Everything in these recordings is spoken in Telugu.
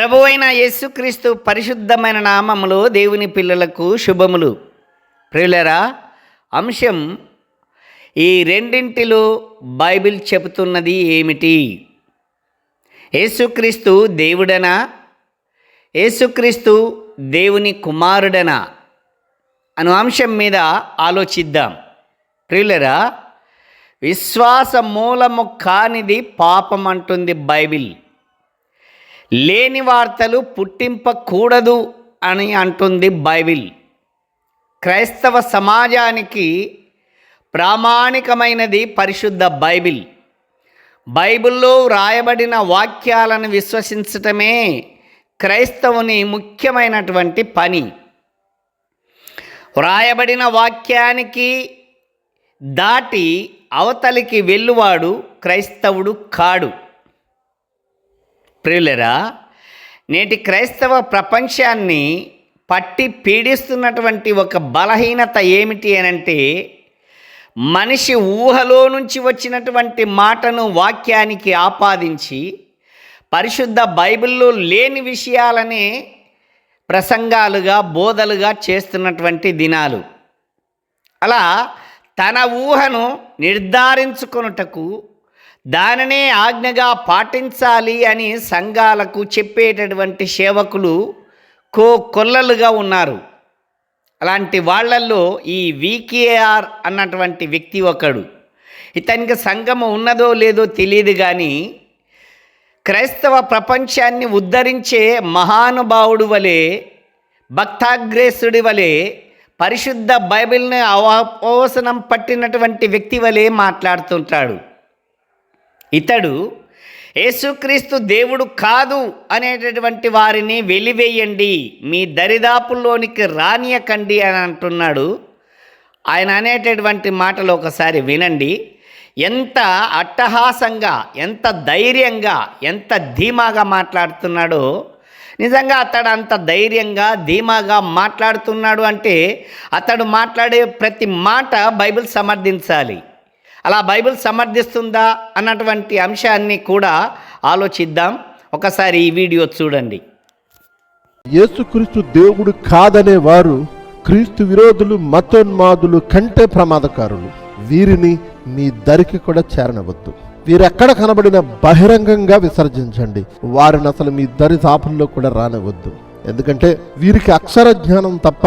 ప్రభు అయిన యేసుక్రీస్తు పరిశుద్ధమైన నామములో దేవుని పిల్లలకు శుభములు. ప్రియులరా అంశం ఈ రెండింటిలో బైబిల్ చెబుతున్నది ఏమిటి? యేసుక్రీస్తు దేవుడనా? యేసుక్రీస్తు దేవుని కుమారుడనా? అను అంశం మీద ఆలోచిద్దాం. ప్రియులరా విశ్వాస మూలము కానిది పాపం అంటుంది బైబిల్. లేని వార్తలు పుట్టింపకూడదు అని అంటుంది బైబిల్. క్రైస్తవ సమాజానికి ప్రామాణికమైనది పరిశుద్ధ బైబిల్. బైబిల్లో వ్రాయబడిన వాక్యాలను విశ్వసించటమే క్రైస్తవుని ముఖ్యమైనటువంటి పని. వ్రాయబడిన వాక్యానికి దాటి అవతలికి వెళ్ళువాడు క్రైస్తవుడు కాడు. ప్రియులరా నేటి క్రైస్తవ ప్రపంచాన్ని పట్టి పీడిస్తున్నటువంటి ఒక బలహీనత ఏమిటి అనంటే మనిషి ఊహలో నుంచి వచ్చినటువంటి మాటను వాక్యానికి ఆపాదించి పరిశుద్ధ బైబిల్లో లేని విషయాలనే ప్రసంగాలుగా బోధలుగా చేస్తున్నటువంటి దినాలు. అలా తన ఊహను నిర్ధారించుకొనుటకు దానినే ఆజ్ఞగా పాటించాలి అని సంఘాలకు చెప్పేటటువంటి సేవకులు కో కొల్లలుగా ఉన్నారు. అలాంటి వాళ్ళల్లో ఈ వికేఆర్ అన్నటువంటి వ్యక్తి ఒకడు. ఇతనికి సంఘము ఉన్నదో లేదో తెలియదు కానీ క్రైస్తవ ప్రపంచాన్ని ఉద్ధరించే మహానుభావుడు వలె భక్తాగ్రేసుడి వలె పరిశుద్ధ బైబిల్ని అవపోసనం పట్టినటువంటి వ్యక్తి వలె మాట్లాడుతుంటాడు. ఇతడు యేసుక్రీస్తు దేవుడు కాదు అనేటటువంటి వారిని వెలివేయండి మీ దరిదాపుల్లోనికి రానియకండి అని అంటున్నాడు. ఆయన అనేటటువంటి మాటలు ఒకసారి వినండి. ఎంత అట్టహాసంగా ఎంత ధైర్యంగా ఎంత ధీమాగా మాట్లాడుతున్నాడో. నిజంగా అతడు అంత ధైర్యంగా ధీమాగా మాట్లాడుతున్నాడు అంటే అతడు మాట్లాడే ప్రతి మాట బైబిల్ సమర్థించాలి. అలా బైబిల్ సమర్థిస్తుందా అన్నటువంటి అంశాన్ని కూడా ఆలోచిద్దాం. ఒకసారి ఈ వీడియో చూడండి. యేసుక్రీస్తు దేవుడు కాదనే వారు క్రీస్తు విరోధులు మతోన్మాదులు కంటే ప్రమాదకారులు. వీరిని మీ దరికి కూడా చేరనవద్దు వీరెక్కడ కనబడిన బహిరంగంగా విసర్జించండి. వారిని అసలు మీ దరి దాపుల్లో కూడా రానివద్దు ఎందుకంటే వీరికి అక్షర జ్ఞానం తప్ప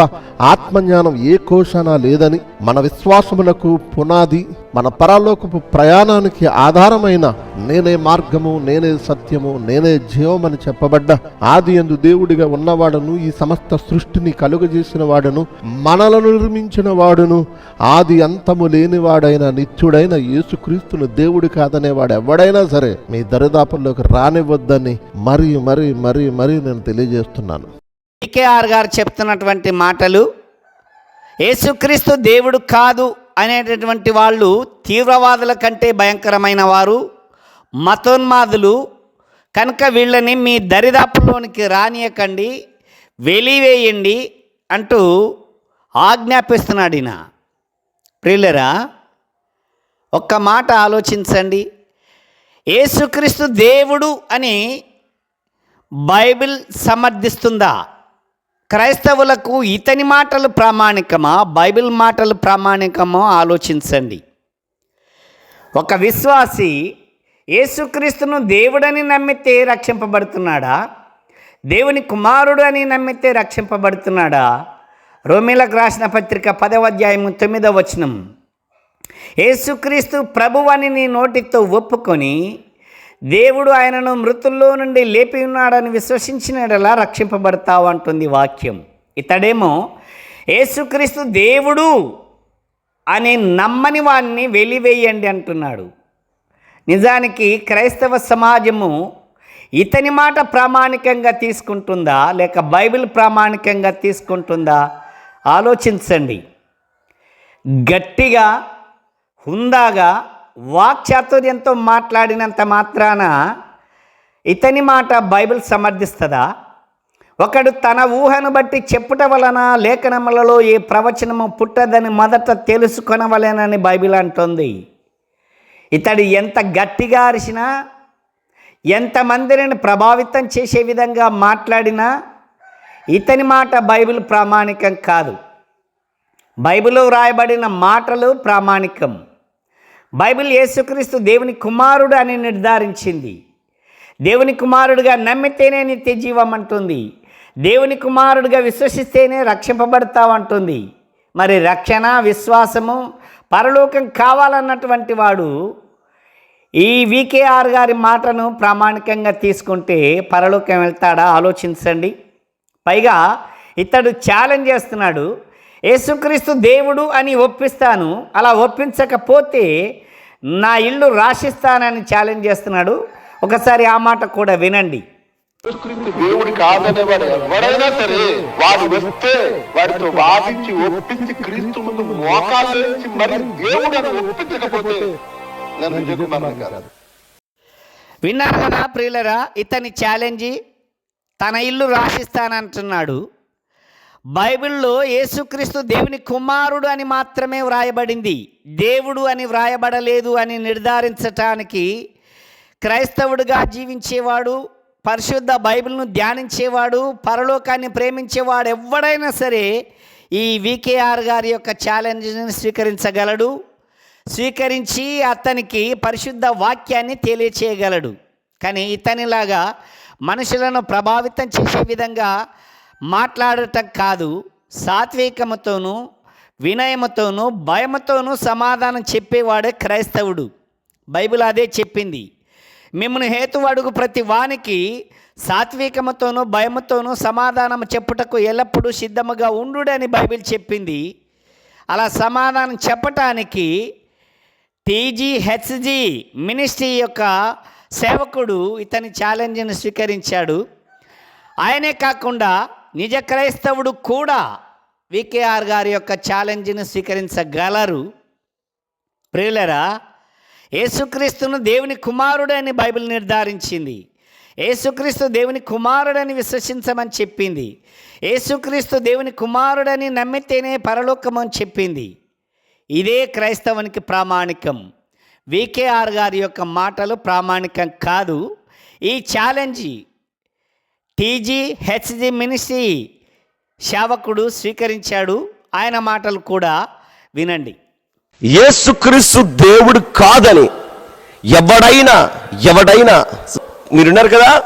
ఆత్మజ్ఞానం ఏ కోశాన లేదని మన విశ్వాసములకు పునాది మన పరాలోకపు ప్రయాణానికి ఆధారమైన నేనే మార్గము నేనే సత్యము నేనే జీవమని చెప్పబడ్డ ఆది ఎందు దేవుడిగా ఉన్నవాడను ఈ సమస్త సృష్టిని కలుగజేసిన వాడను మనలను నిర్మించిన వాడును ఆది అంతము లేనివాడైన నిత్యుడైన యేసుక్రీస్తును దేవుడు కాదనేవాడు ఎవడైనా సరే మీ దరిదాపుల్లోకి రానివ్వద్దని మరీ మరీ మరీ మరీ నేను తెలియజేస్తున్నాను. కేఆర్ గారు చెప్తున్నటువంటి మాటలు యేసుక్రీస్తు దేవుడు కాదు. అనేటటువంటి వాళ్ళు తీవ్రవాదుల కంటే భయంకరమైన వారు మతోన్మాదులు కనుక వీళ్ళని మీ దరిదాపుల్లోనికి రానియకండి వెలివేయండి అంటూ ఆజ్ఞాపిస్తున్నాడు ఈయన. ప్రియులరా ఒక్క మాట ఆలోచించండి. యేసుక్రీస్తు దేవుడు అని బైబిల్ సమర్థిస్తుందా? క్రైస్తవులకు ఇతని మాటలు ప్రామాణికమా? బైబిల్ మాటలు ప్రామాణికమో? ఆలోచించండి. ఒక విశ్వాసి యేసుక్రీస్తును దేవుడని నమ్మితే రక్షింపబడుతున్నాడా? దేవుని కుమారుడు అని నమ్మితే రక్షింపబడుతున్నాడా? రోమిలకు రాసిన పత్రిక పదవ అధ్యాయము తొమ్మిదవ వచనం. యేసుక్రీస్తు ప్రభువని నీ నోటితో ఒప్పుకొని దేవుడు ఆయనను మృతుల్లో నుండి లేపి ఉన్నాడని విశ్వసించినడలా రక్షింపబడతావు అంటుంది వాక్యం. ఇతడేమో యేసుక్రీస్తు దేవుడు అని నమ్మని వాణ్ణి వెలివేయండి అంటున్నాడు. నిజానికి క్రైస్తవ సమాజము ఇతని మాట ప్రామాణికంగా తీసుకుంటుందా లేక బైబిల్ ప్రామాణికంగా తీసుకుంటుందా? ఆలోచించండి. గట్టిగా హుందాగా వాక్చాతుర్యంతో మాట్లాడినంత మాత్రాన ఇతని మాట బైబిల్ సమర్థిస్తుందా? ఒకడు తన ఊహను బట్టి చెప్పుట వలన లేఖనములలో ఏ ప్రవచనము పుట్టదని మొదట తెలుసుకొనవలెనని బైబిల్ అంటుంది. ఇతడు ఎంత గట్టిగా అరిచినా ఎంతమందిని ప్రభావితం చేసే విధంగా మాట్లాడినా ఇతని మాట బైబిల్ ప్రామాణికం కాదు. బైబిల్లో వ్రాయబడిన మాటలు ప్రామాణికం. బైబిల్ యేసుక్రీస్తు దేవుని కుమారుడు అని నిర్ధారించింది. దేవుని కుమారుడిగా నమ్మితేనే నిత్య జీవం అంటుంది. దేవుని కుమారుడిగా విశ్వసిస్తేనే రక్షింపబడతావంటుంది మరి రక్షణ విశ్వాసము పరలోకం కావాలన్నటువంటి వాడు ఈ వికేఆర్ గారి మాటను ప్రామాణికంగా తీసుకుంటే పరలోకం వెళ్తాడా? ఆలోచించండి. పైగా ఇతడు ఛాలెంజ్ చేస్తున్నాడు. యేసుక్రీస్తు దేవుడు అని ఒప్పిస్తాను. అలా ఒప్పించకపోతే నా ఇల్లు రాసిస్తానని ఛాలెంజ్ చేస్తున్నాడు. ఒకసారి ఆ మాట కూడా వినండి. దేవుడు కాదనేవాడు ఎవడైనా సరే వాడు వస్తే వాడితో వాదించి ఒప్పించి క్రీస్తు ముందు మోకాలు మరి దేవుడు ఒప్పించకపోతే నన్ను నిజకుమారుని కాదు. విన్నారు కదా ప్రియులరా? ఇతని ఛాలెంజ్ తన ఇల్లు రాసిస్తానంటున్నాడు బైబిల్లో యేసుక్రీస్తు దేవుని కుమారుడు అని మాత్రమే వ్రాయబడింది దేవుడు అని వ్రాయబడలేదు అని నిర్ధారించటానికి క్రైస్తవుడిగా జీవించేవాడు పరిశుద్ధ బైబిల్ను ధ్యానించేవాడు పరలోకాన్ని ప్రేమించేవాడు ఎవడైనా సరే ఈ వికేఆర్ గారి యొక్క ఛాలెంజ్ని స్వీకరించగలడు స్వీకరించి అతనికి పరిశుద్ధ వాక్యాన్ని తెలియచేయగలడు. కానీ ఇతనిలాగా మనుషులను ప్రభావితం చేసే విధంగా మాట్లాడటం కాదు సాత్వికముతోనూ వినయముతోనూ భయముతోనూ సమాధానం చెప్పేవాడే క్రైస్తవుడు. బైబిల్ అదే చెప్పింది. మిమ్మల్ని హేతువాడుకు ప్రతి వానికి సాత్వికముతోనూ భయముతోనూ సమాధానం చెప్పుటకు ఎల్లప్పుడూ సిద్ధముగా ఉండుడని బైబిల్ చెప్పింది. అలా సమాధానం చెప్పటానికి టీజీ హెచ్జీ మినిస్ట్రీ యొక్క సేవకుడు ఇతని ఛాలెంజ్ని స్వీకరించాడు. ఆయనే కాకుండా నిజ క్రైస్తవుడు కూడా వికేఆర్ గారి యొక్క ఛాలెంజ్ని స్వీకరించగలరు. ప్రియులరా యేసుక్రీస్తును దేవుని కుమారుడని బైబిల్ నిర్ధారించింది. యేసుక్రీస్తు దేవుని కుమారుడని విశ్వసించమని చెప్పింది. యేసుక్రీస్తు దేవుని కుమారుడని నమ్మితేనే పరలోకం అని చెప్పింది. ఇదే క్రైస్తవునికి ప్రామాణికం. వికేఆర్ గారి యొక్క మాటలు ప్రామాణికం కాదు. ఈ ఛాలెంజ్ టీజీ హెచ్జి మినిస్ట్రీ సేవకుడు స్వీకరించాడు. ఆయన మాటలు కూడా వినండి. యేసుక్రీస్తు దేవుడు కాదని ఎవడైనా ఎవడైనా మీరున్నారు కదా?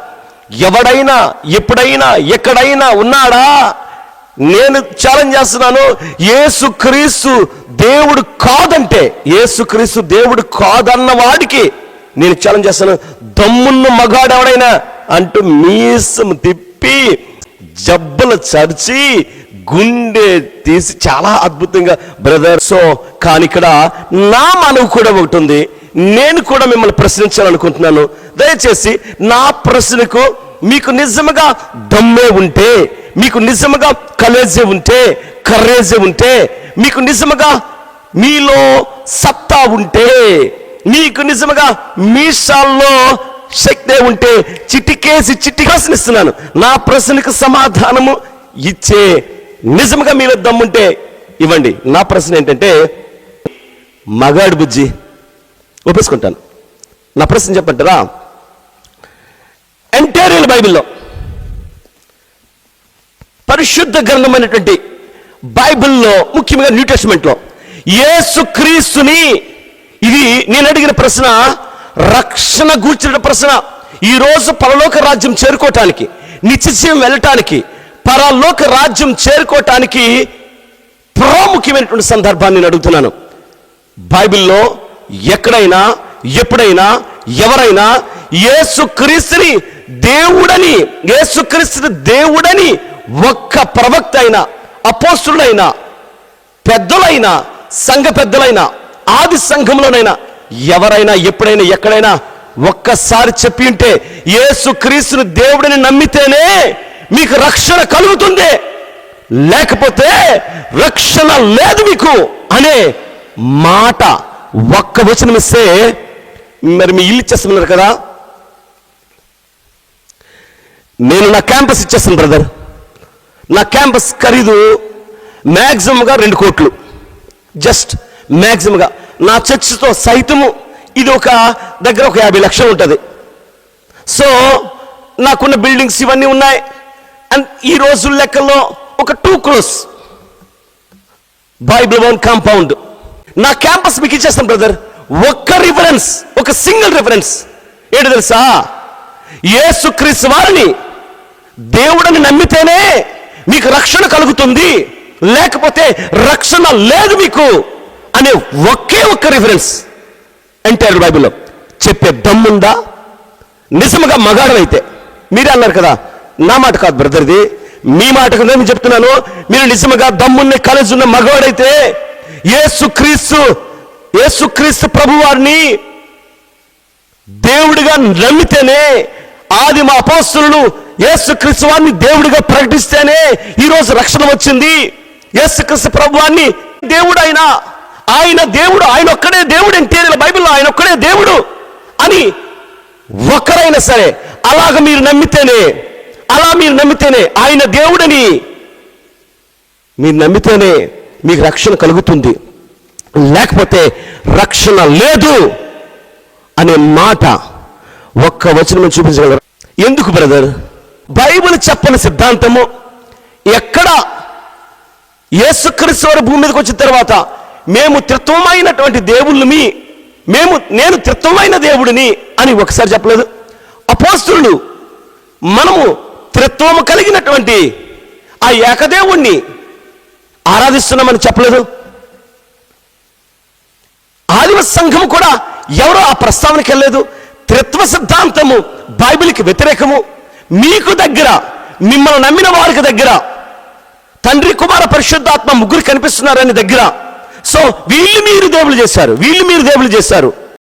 ఎవడైనా ఎప్పుడైనా ఎక్కడైనా ఉన్నాడా? నేను ఛాలెంజ్ చేస్తున్నాను యేసుక్రీస్తు దేవుడు కాదంటే యేసుక్రీస్తు దేవుడు కాదన్న వాడికి నేను ఛాలెంజ్ చేస్తాను. దమ్మున్న మగాడు ఎవడైనా అంటూ మీసం తిప్పి జబ్బలు చరిచి గుండె తీసి చాలా అద్భుతంగా బ్రదర్ సో కానీ ఇక్కడ నా మనవు కూడా ఒకటి ఉంది. నేను కూడా మిమ్మల్ని ప్రశ్నించాలనుకుంటున్నాను. దయచేసి నా ప్రశ్నకు మీకు నిజముగా దమ్మే ఉంటే మీకు నిజముగా కలేజే ఉంటే కర్రేజే ఉంటే మీకు నిజముగా మీలో సత్తా ఉంటే మీకు నిజముగా మీసాల్లో శక్తి ఉంటే చిటికేసి చిట్టి ప్రశ్నిస్తున్నాను. నా ప్రశ్నకు సమాధానము ఇచ్చే నిజంగా మీలో దమ్ముంటే ఇవ్వండి. నా ప్రశ్న ఏంటంటే మగాడు బుజ్జి ఒప్పేసుకుంటాను. నా ప్రశ్న చెప్పంటారా? ఎంటైరియల్ బైబిల్లో పరిశుద్ధ గ్రంథమైనటువంటి బైబిల్లో ముఖ్యంగా న్యూ టెస్ట్మెంట్లో యేసు ఇది నేను అడిగిన ప్రశ్న రక్షణ గూర్చిన ప్రశ్న. ఈరోజు పరలోక రాజ్యం చేరుకోవటానికి నిత్యజీవం వెళ్ళటానికి పరలోక రాజ్యం చేరుకోవటానికి ప్రాముఖ్యమైనటువంటి సందర్భాన్ని నేను అడుగుతున్నాను. బైబిల్లో ఎక్కడైనా ఎప్పుడైనా ఎవరైనా యేసుక్రీస్తుని దేవుడని యేసుక్రీస్తుని దేవుడని ఒక్క ప్రవక్త అయినా అపోస్తుడైనా పెద్దలైనా సంఘ పెద్దలైనా ఆది సంఘంలోనైనా ఎవరైనా ఎప్పుడైనా ఎక్కడైనా ఒక్కసారి చెప్పి ఉంటే యేసు క్రీస్తుని దేవుడిని నమ్మితేనే మీకు రక్షణ కలుగుతుంది. లేకపోతే రక్షణ లేదు మీకు అనే మాట ఒక్క వచనం ఇస్తే మరి మీ ఇల్లు ఇచ్చేస్తున్నారు కదా? నేను నా క్యాంపస్ ఇచ్చేస్తాను బ్రదర్. నా క్యాంపస్ ఖరీదు మ్యాక్సిమంగా రెండు కోట్లు. జస్ట్ మ్యాక్సిమంగా నా చర్చ్తో సైతము ఇది ఒక దగ్గర ఒక యాభై లక్షలు ఉంటుంది. సో నాకున్న బిల్డింగ్స్ ఇవన్నీ ఉన్నాయి. అండ్ ఈ రోజు లెక్కల్లో ఒక టూ క్రోస్ బైబిల్ వన్ కాంపౌండ్. నా క్యాంపస్ మీకు ఇచ్చేస్తాను బ్రదర్. ఒక్క రిఫరెన్స్ ఒక సింగిల్ రిఫరెన్స్. ఏంటి తెలుసా? యేసుక్రీస్తు వారిని దేవుడని నమ్మితేనే మీకు రక్షణ కలుగుతుంది. లేకపోతే రక్షణ లేదు మీకు. అనే ఒకే ఒక్క రిఫరెన్స్ ఎంటైర్ బైబిల్లో. చెప్పే దమ్ముందా? నిజముగా మగాడమైతే మీరే అన్నారు కదా నా మాట కాదు బ్రదర్ది మీ మాటకు నేను చెప్తున్నాను. మీరు నిజముగా దమ్మున్న కలిసి ఉన్న మగవాడైతే ఏసుక్రీస్తు ఏసుక్రీస్తు ప్రభువారిని దేవుడిగా నమ్మితేనే ఆది మా అపోస్తులు యేసుక్రీస్తు వారిని దేవుడిగా ప్రకటిస్తేనే ఈరోజు రక్షణ వచ్చింది. ఏసుక్రీస్తు ప్రభువాన్ని దేవుడైనా ఆయన దేవుడు ఆయన ఒక్కడే దేవుడు అంటే బైబిల్లో ఆయన ఒక్కడే దేవుడు అని ఒక్కరైనా సరే అలాగ మీరు నమ్మితేనే అలా మీరు నమ్మితేనే ఆయన దేవుడని మీరు నమ్మితేనే మీకు రక్షణ కలుగుతుంది. లేకపోతే రక్షణ లేదు అనే మాట ఒక్క వచనం చూపించగలరు? ఎందుకు బ్రదర్? బైబిల్ చెప్పని సిద్ధాంతము ఎక్కడ యేసుక్రీస్తు వారు భూమి మీదకి వచ్చిన తర్వాత మేము త్రిత్వమైనటువంటి దేవుళ్ళని మేము నేను త్రిత్వమైన దేవుడిని అని ఒకసారి చెప్పలేదు. అపోస్తులు మనము త్రిత్వము కలిగినటువంటి ఆ ఏకదేవుణ్ణి ఆరాధిస్తున్నామని చెప్పలేదు. ఆదిమ సంఘం కూడా ఎవరో ఆ ప్రస్తావనకి వెళ్ళలేదు. త్రిత్వ సిద్ధాంతము బైబిల్కి వ్యతిరేకము. మీకు దగ్గర మిమ్మల్ని నమ్మిన వారికి దగ్గర తండ్రి కుమార పరిశుద్ధాత్మ ముగ్గురు కనిపిస్తున్నారని దగ్గర సో వీళ్ళు మీరు దేవుళ్ళు చేశారు వీళ్ళు మీరు దేవుళ్ళు చేశారు.